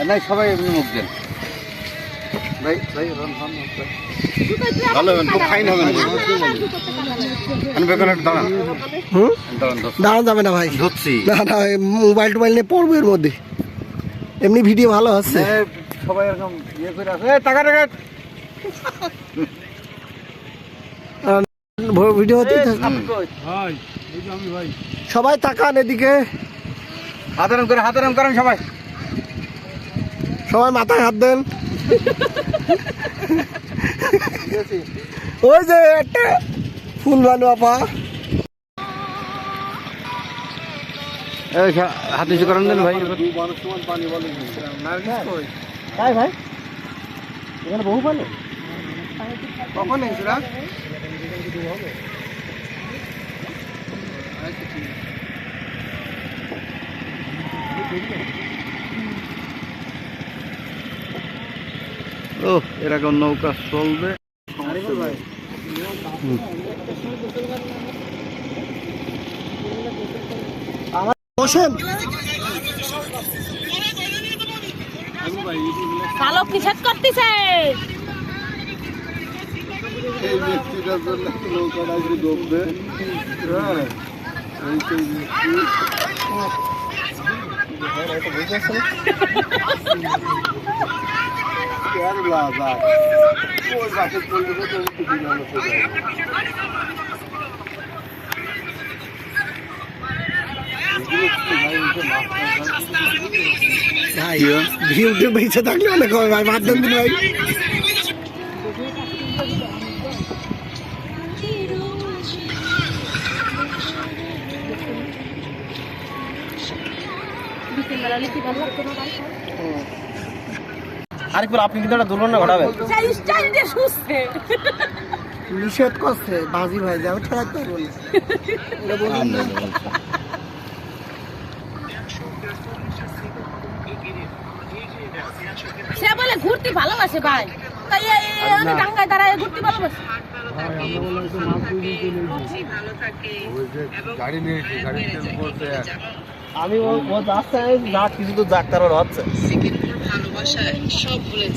নাই সবাই এমনি মুখ দেন ভাই ভাই ভালো খুব ফাইন একটু দাঁড়ান যাবে না ভাই। না না মোবাইল টোবাইল নিয়ে পড়ব এর মধ্যে। এমনি ভিডিও ভালো হচ্ছে সবাই এরকম ইয়ে করে আছে টাকা টাকা সবাই তাকান এদিকে। হাতারাম করে হাতারাম করেন সবাই। সবাই মাথায় হাত দেন। ওই যে একটা ফুল বানু আপা। এই হাত নিচু করেন দেন ভাই। ভাই? এখানে বহু পালে কখন এসেছিলা ও এরকম নৌকা চলবে। বসেন। চালক নিষেধ করতেছে। এই ব্যক্তিটার জন্য নৌকাটা একটু ডুববে হ্যাঁ এই সেই ব্যক্তি কেরলা যা ওই বাসে চলবে তো একটু দিলাম ভাই ভিউতে বেঁচে থাকলে অনেক হবে ভাই বাদ দেন দিন ভাই আরেকবার আপনি কিন্তু একটা দুর্ঘটনা ঘটাবেন নিষেধ করছে বাজি ভাই যাও পারব না। সে বলে ঘুরতে ভালোবাসে ভাই। তাই ডাঙ্গায় দাঁড়ায় ঘুরতে ভালোবাসে গাড়ি নিয়েছি গাড়ি বলছে আমি ও না কিছু তো ডাক্তার হচ্ছে ভালোবাসায় সব ভুলে